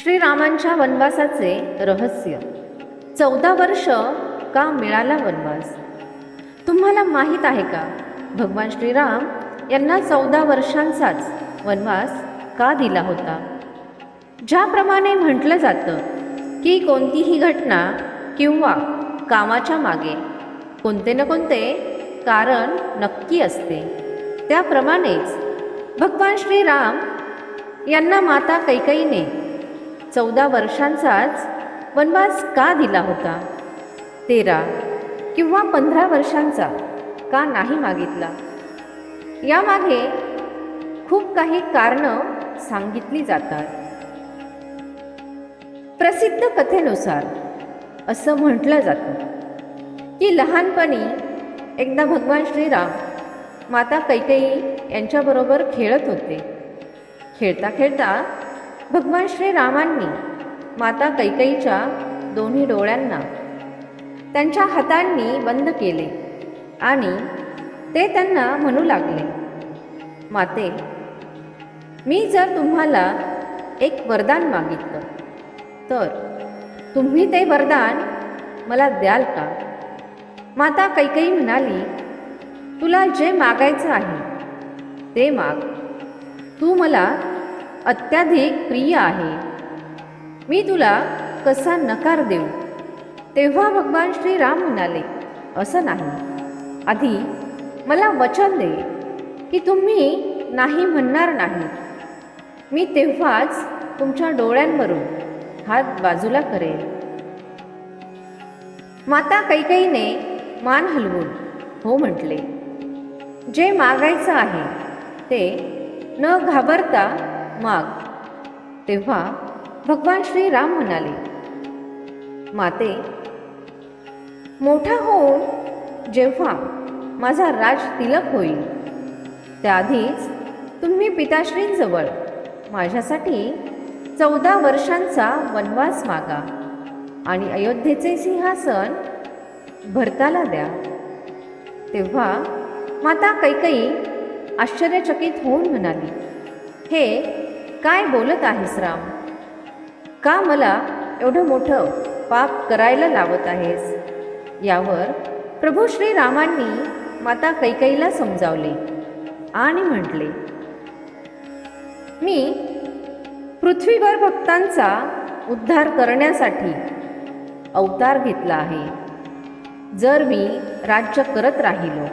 श्रीरामांच्या वनवासाचे रहस्य. चौदा वर्ष का मिळाला वनवास? तुम्हाला माहीत आहे का? भगवान श्रीराम यांना चौदा वर्षांचाच वनवास का दिला होता? ज्याप्रमाणे म्हटलं जातं की कोणतीही घटना किंवा कामाच्या मागे कोणते ना कोणते कारण नक्की असते. त्याप्रमाणेच भगवान श्रीराम यांना माता कैकईने चौदा वर्षांचाच वनवास का दिला होता? तेरा किंवा पंधरा वर्षांचा का नाही मागितला? यामागे खूप काही कारणं सांगितली जातात. प्रसिद्ध कथेनुसार असं म्हटलं जातं की लहानपणी एकदा भगवान श्रीराम माता कैकेयी यांच्याबरोबर खेळत होते. खेळता खेळता भगवान श्रीरामांनी माता कैकईच्या दोन्ही डोळ्यांना त्यांच्या हातांनी बंद केले आणि ते त्यांना म्हणू लागले माते मी जर तुम्हाला एक वरदान मागितलं तर तुम्ही ते वरदान मला द्याल का? माता कैकई म्हणाली तुला जे मागायचं आहे ते माग. तू मला अत्याधिक प्रिय आहे. मी तुला कसा नकार देऊ? तेव्हा भगवान श्रीराम म्हणाले असं नाही. आधी मला वचन दे की तुम्ही नाही म्हणणार नाही. मी तेव्हाच तुमच्या डोळ्यांवरून हात बाजूला करेल माता कैकईने मान हलवून हो म्हटले जे मागायचं आहे ते न घाबरता माग. तेव्हा भगवान श्रीराम म्हणाले माते मोठा होऊन जेव्हा माझा राज तिलक होईल त्याआधीच तुम्ही पिताश्रींजवळ माझ्यासाठी चौदा वर्षांचा वनवास मागा आणि अयोध्येचे सिंहासन भरताला द्या. तेव्हा माता कैकई आश्चर्यचकित होऊन म्हणाली हे काय बोलत आहेस राम? का मला एवढं मोठं पाप करायला लावत आहेस? यावर प्रभू श्रीरामांनी माता कैकईला समजावले आणि म्हटले मी पृथ्वीवर भक्तांचा उद्धार करण्यासाठी अवतार घेतला आहे. जर मी राज्य करत राहिलो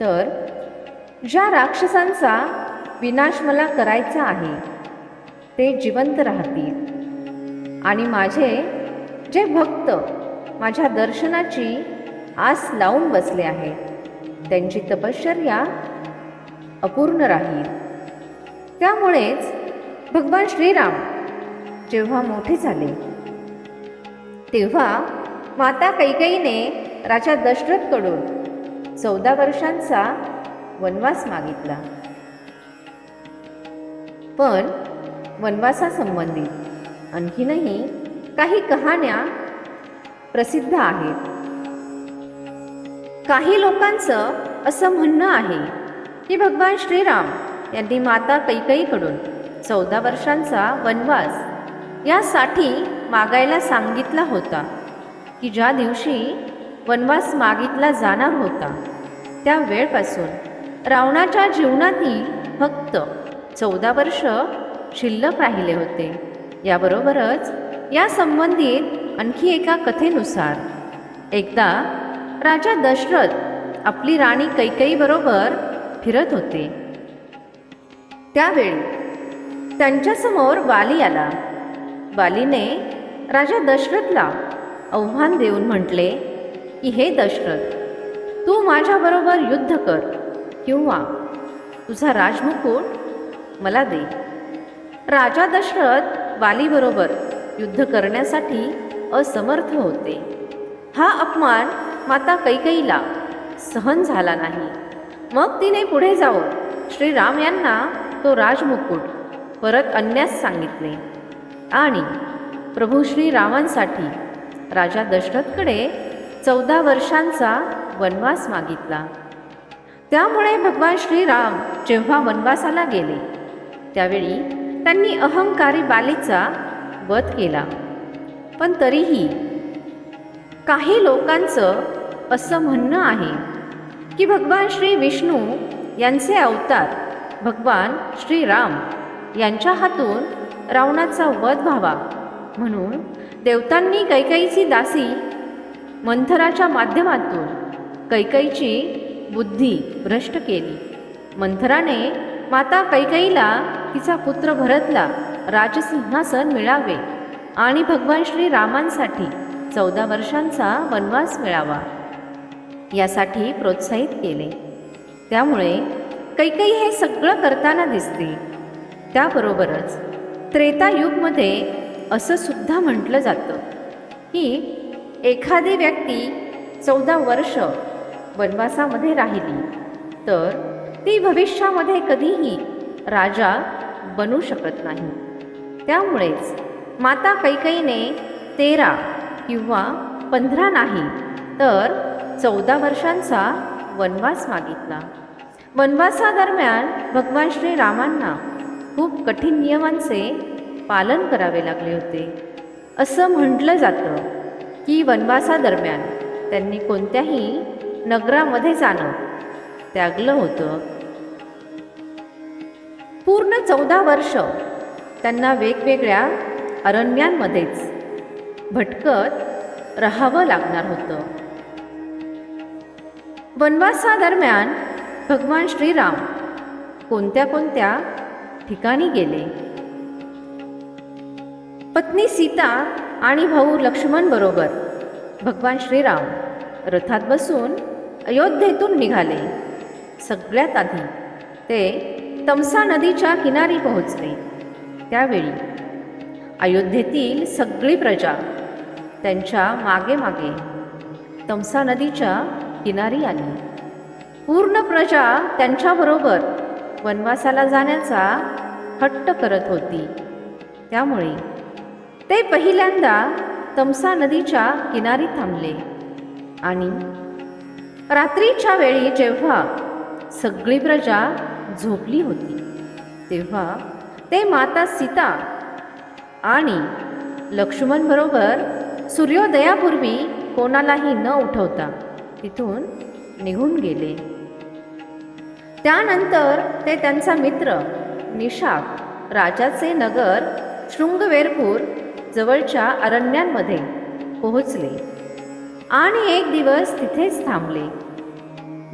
तर ज्या राक्षसांचा विनाश मला करायचा आहे ते जिवंत राहतील. आणि माझे जे भक्त माझ्या दर्शनाची आस लावून बसले आहेत त्यांची तपश्चर्या अपूर्ण राहील. त्यामुळेच भगवान श्रीराम जेव्हा मोठे झाले तेव्हा माता कैकईने राजा दशरथकडून चौदा वर्षांचा वनवास मागितला. पण वनवासासंबंधित आणखीनही काही कहाण्या प्रसिद्ध आहेत. काही लोकांचं असं म्हणणं आहे की भगवान श्रीराम यांनी माता कैकईकडून चौदा वर्षांचा वनवास यासाठी मागायला सांगितला होता की ज्या दिवशी वनवास मागितला जाणार होता त्या वेळपासून रावणाच्या जीवनातील फक्त चौदा वर्ष शिल्लक राहिले होते. याबरोबरच या संबंधित आणखी एका कथेनुसार एकदा राजा दशरथ आपली राणी कैकईबरोबर फिरत होते. त्यावेळी त्यांच्यासमोर वाली आला. वालीने राजा दशरथला आव्हान देऊन म्हटले की हे दशरथ तू माझ्याबरोबर युद्ध कर किंवा तुझा राजमुकुट मला दे. राजा दशरथ वालीबरोबर युद्ध करण्यासाठी असमर्थ होते. हा अपमान माता कैकईला सहन झाला नाही. मग तिने पुढे जाऊन श्रीराम यांना तो राजमुकुट परत आणण्यास सांगितले. आणि प्रभू श्रीरामांसाठी राजा दशरथकडे चौदा वर्षांचा वनवास मागितला. त्यामुळे भगवान श्रीराम जेव्हा वनवासाला गेले त्यावेळी त्यांनी अहंकारी बालीचा वध केला. पण तरीही काही लोकांचं असं म्हणणं आहे की भगवान श्री विष्णू यांचे अवतार भगवान श्रीराम यांच्या हातून रावणाचा वध व्हावा म्हणून देवतांनी कैकईची दासी मंथराच्या माध्यमातून कैकईची बुद्धी भ्रष्ट केली. मंथराने माता कैकईला तिचा पुत्र भरतला राजसिंहासन मिळावे आणि भगवान श्रीरामांसाठी चौदा वर्षांचा वनवास मिळावा. यासाठी प्रोत्साहित केले. त्यामुळे कैकई हे सगळं करताना दिसते. त्याबरोबरच त्रेतायुगमध्ये असं सुद्धा म्हटलं जातं की एखादी व्यक्ती चौदा वर्ष वनवासामध्ये राहिली तर ती भविष्यामध्ये कधीही राजा बनू शकत नाही. त्यामुळेच माता कैकईने तेरा किंवा पंधरा नाही तर चौदा वर्षांचा वनवास मागितला. वनवासादरम्यान भगवान श्रीरामांना खूप कठीण नियमांचे पालन करावे लागले होते. असं म्हटलं जातं की वनवासादरम्यान त्यांनी कोणत्याही नगरामध्ये जाणं त्यागलं होतं. पूर्ण चौदा वर्ष त्यांना वेगवेगळ्या अरण्यांमध्येच भटकत राहावं लागणार होतं. वनवासादरम्यान भगवान श्रीराम कोणत्या कोणत्या ठिकाणी गेले? पत्नी सीता आणि भाऊ लक्ष्मण बरोबर भगवान श्रीराम रथात बसून अयोध्येतून निघाले. सगळ्यात आधी ते तमसा नदीच्या किनारी पोहोचले. त्यावेळी अयोध्येतील सगळी प्रजा त्यांच्या मागे मागे तमसा नदीच्या किनारी आली. पूर्ण प्रजा त्यांच्याबरोबर वनवासाला जाण्याचा हट्ट करत होती. त्यामुळे ते पहिल्यांदा तमसा नदीच्या किनारी थांबले आणि रात्रीच्या वेळी जेव्हा सगळी प्रजा झोपली होती. तेव्हा ते माता सीता आणि लक्ष्मणबरोबर सूर्योदयापूर्वी कोणालाही न उठवता तिथून निघून गेले. त्यानंतर ते त्यांचा मित्र निशाक राजाचे नगर शृंगवेरपूर जवळच्या अरण्यांमध्ये पोहोचले आणि एक दिवस तिथेच थांबले.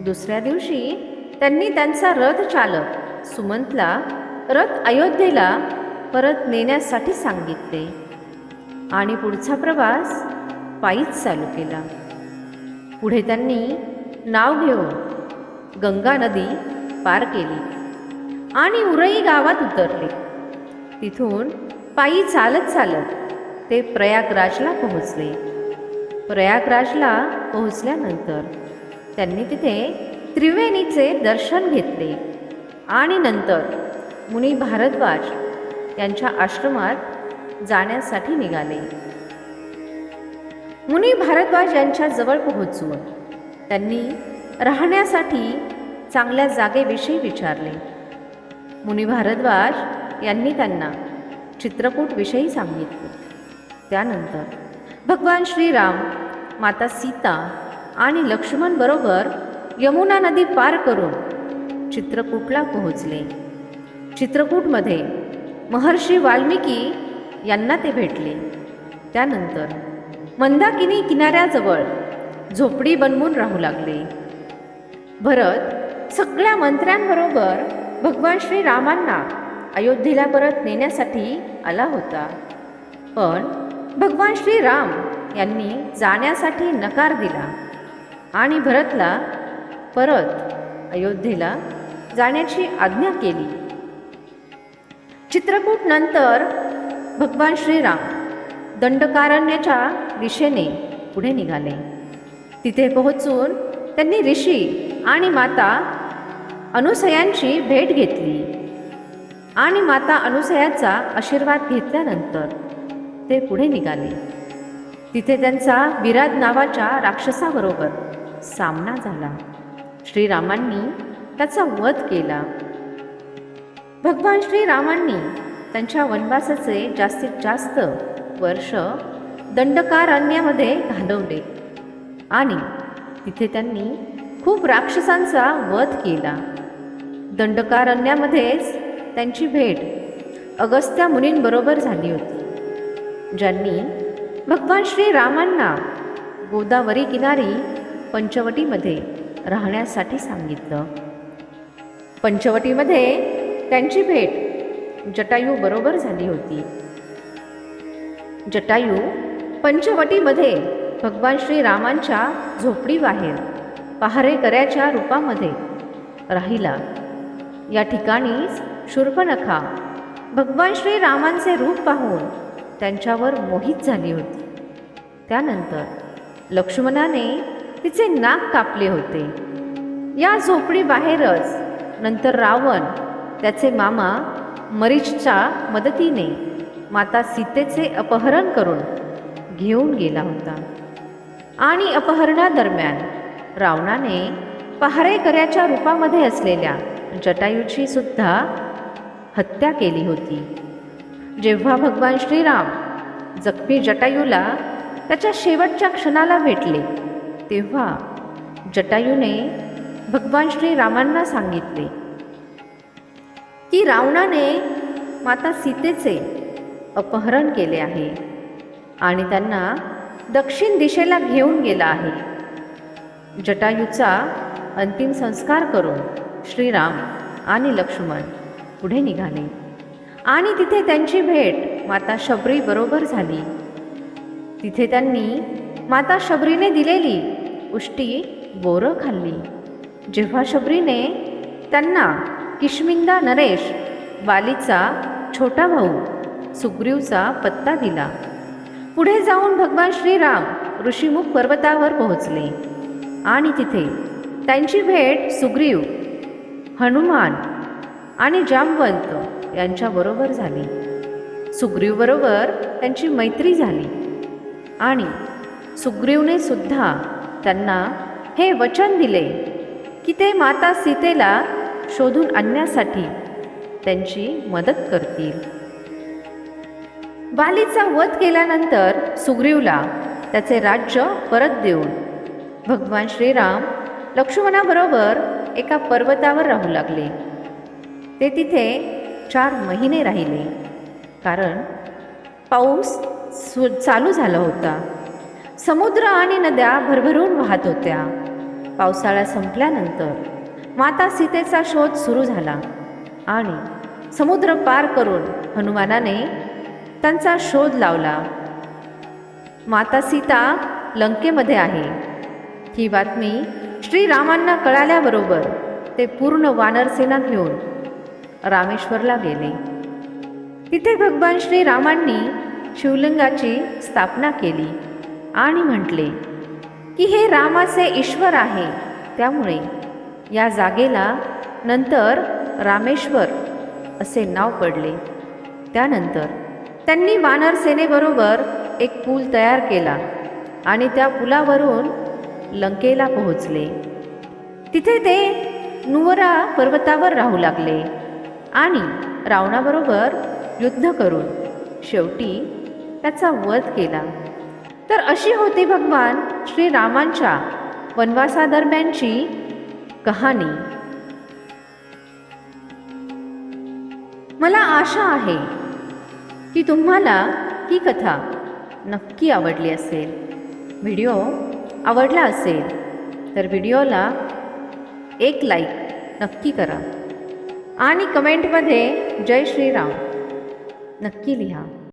दुसऱ्या दिवशी त्यांनी त्यांचा रथ चालक सुमंतला रथ अयोध्येला परत नेण्यासाठी सांगितले. आणि पुढचा प्रवास पायीच चालू केला. पुढे त्यांनी नाव घेऊन गंगा नदी पार केली आणि उरई गावात उतरले. तिथून पायी चालत चालत ते प्रयागराजला पोहोचले. प्रयागराजला पोहोचल्यानंतर त्यांनी तिथे त्रिवेणीचे दर्शन घेतले. आणि नंतर मुनी भारद्वाज यांच्या आश्रमात जाण्यासाठी निघाले. मुनी भारद्वाज यांच्या जवळ पोहोचून त्यांनी राहण्यासाठी चांगल्या जागेविषयी विचारले. मुनी भारद्वाज यांनी त्यांना चित्रकूटविषयी सांगितले. त्यानंतर भगवान श्रीराम माता सीता आणि लक्ष्मणबरोबर यमुना नदी पार करून चित्रकूटला पोहोचले. चित्रकूटमध्ये महर्षी वाल्मिकी यांना ते भेटले. त्यानंतर मंदाकिनी किनाऱ्याजवळ झोपडी बनवून राहू लागले. भरत सगळ्या मंत्र्यांबरोबर भगवान श्रीरामांना अयोध्येला परत नेण्यासाठी आला होता. पण भगवान श्रीराम यांनी जाण्यासाठी नकार दिला आणि भरतला परत अयोध्येला जाण्याची आज्ञा केली. चित्रकूट नंतर भगवान श्रीराम दंडकारण्याच्या दिशेने पुढे निघाले. तिथे पोहोचून त्यांनी ऋषी आणि माता अनुसयांची भेट घेतली आणि माता अनुसयाचा आशीर्वाद घेतल्यानंतर ते पुढे निघाले. तिथे त्यांचा विराद नावाच्या राक्षसाबरोबर सामना झाला. श्रीरामांनी त्याचा वध केला. भगवान श्रीरामांनी त्यांच्या वनवासाचे जास्तीत जास्त वर्ष दंडकारण्यामध्ये घालवले आणि तिथे त्यांनी खूप राक्षसांचा वध केला. दंडकारण्यामध्येच त्यांची भेट अगस्त्या मुनींबरोबर झाली होती ज्यांनी भगवान श्रीरामांना गोदावरी किनारी पंचवटीमध्ये राहण्यासाठी सांगितलं. पंचवटीमध्ये त्यांची भेट जटायू बरोबर झाली होती. जटायू पंचवटीमध्ये भगवान श्रीरामांच्या झोपडीबाहेर पहारेकऱ्याच्या रूपामध्ये राहिला. या ठिकाणीच शूर्पणखा भगवान श्रीरामांचे रूप पाहून त्यांच्यावर मोहित झाली होती. त्यानंतर लक्ष्मणाने तिचे नाक कापले होते. या झोपडीबाहेरच नंतर रावण त्याचे मामा मरीचच्या मदतीने माता सीतेचे अपहरण करून घेऊन गेला होता. आणि अपहरणादरम्यान रावणाने पहारेकऱ्याच्या रूपामध्ये असलेल्या जटायूची सुद्धा हत्या केली होती. जेव्हा भगवान श्रीराम जखमी जटायूला त्याच्या शेवटच्या क्षणाला भेटले तेव्हा जटायूने भगवान श्रीरामांना सांगितले की रावणाने माता सीतेचे अपहरण केले आहे आणि त्यांना दक्षिण दिशेला घेऊन गेला आहे. जटायूचा अंतिम संस्कार करून श्रीराम आणि लक्ष्मण पुढे निघाले आणि तिथे त्यांची भेट माता शबरी बरोबर झाली. तिथे त्यांनी माता शबरीने दिलेली उष्टी बोरं खाल्ली. जेव्हा शबरीने त्यांना किशमिंदा नरेश वालीचा छोटा भाऊ सुग्रीवचा पत्ता दिला. पुढे जाऊन भगवान श्रीराम ऋषीमुख पर्वतावर पोहोचले. आणि तिथे त्यांची भेट सुग्रीव हनुमान आणि जामवंत यांच्याबरोबर झाली. सुग्रीवबरोबर त्यांची मैत्री झाली. आणि सुग्रीवने सुद्धा त्यांना हे वचन दिले की ते माता सीतेला शोधून आणण्यासाठी त्यांची मदत करतील. बालीचा वध केल्यानंतर सुग्रीवला त्याचे राज्य परत देऊन भगवान श्रीराम लक्ष्मणाबरोबर एका पर्वतावर राहू लागले. ते तिथे चार महिने राहिले कारण पाऊस सु चालू झाला होता. समुद्र आणि नद्या भरभरून वाहत होत्या. पावसाळा संपल्यानंतर माता सीतेचा शोध सुरू झाला आणि समुद्र पार करून हनुमानाने त्यांचा शोध लावला. माता सीता लंकेमध्ये आहे. ही बातमी श्रीरामांना कळाल्याबरोबर ते पूर्ण वानरसेना घेऊन रामेश्वरला गेले. तिथे भगवान श्रीरामांनी शिवलिंगाची स्थापना केली. आणि म्हटले की हे रामाचे ईश्वर आहे. त्यामुळे या जागेला नंतर रामेश्वर असे नाव पडले. त्यानंतर त्यांनी वानर सेनेबरोबर एक पूल तयार केला आणि त्या पुलावरून लंकेला पोहोचले. तिथे ते नुवरा पर्वतावर राहू लागले आणि रावणाबरोबर युद्ध करून शेवटी त्याचा वध केला. तर अशी होती भगवान श्रीरामांच्या वनवासादरम्यानची कहाणी. मला आशा आहे की तुम्हाला ही कथा नक्की आवडली असेल. व्हिडिओ आवडला असेल तर व्हिडिओला एक लाईक नक्की करा आणि कमेंटमध्ये जय श्रीराम नक्की लिहा.